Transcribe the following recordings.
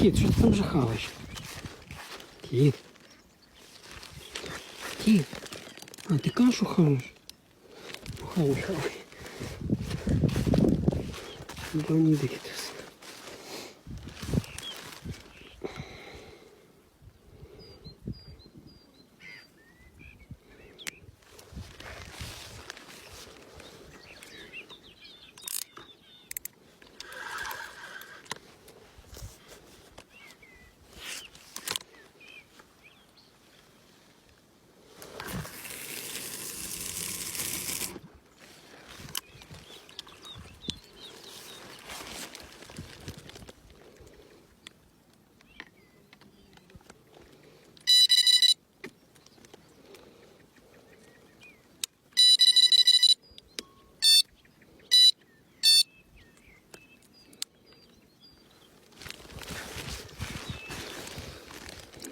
Кіт, що ти там вже хаваєш? Кіт. Кіт. А, ти кашу хаваєш? Ну, Хавай, хавай.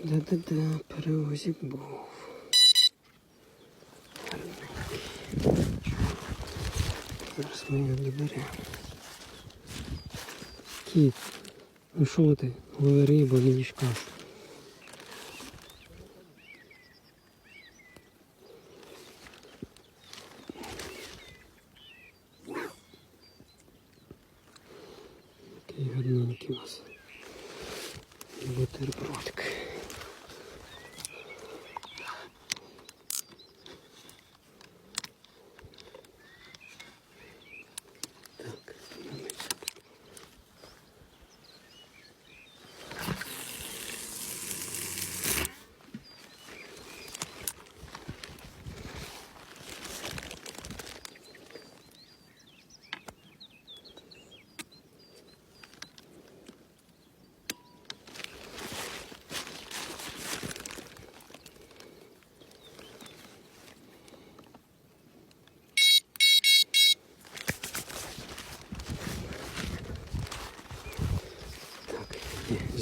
Да-да-да, перевозик був. Зараз ми його доберемо. Кіт, ну що ти? Говори, бо їж. Такий гарненький у вас. Бутербродик.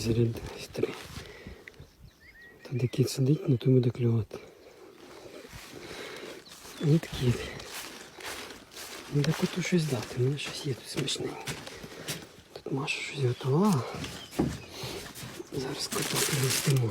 Є, зарядились три. Та де кіт сидить, на то буде клювати. Ні кіт. Де так коту щось дати, мене щось є тут смачненьке. Тут Маша щось готувала. Зараз кота перестимо.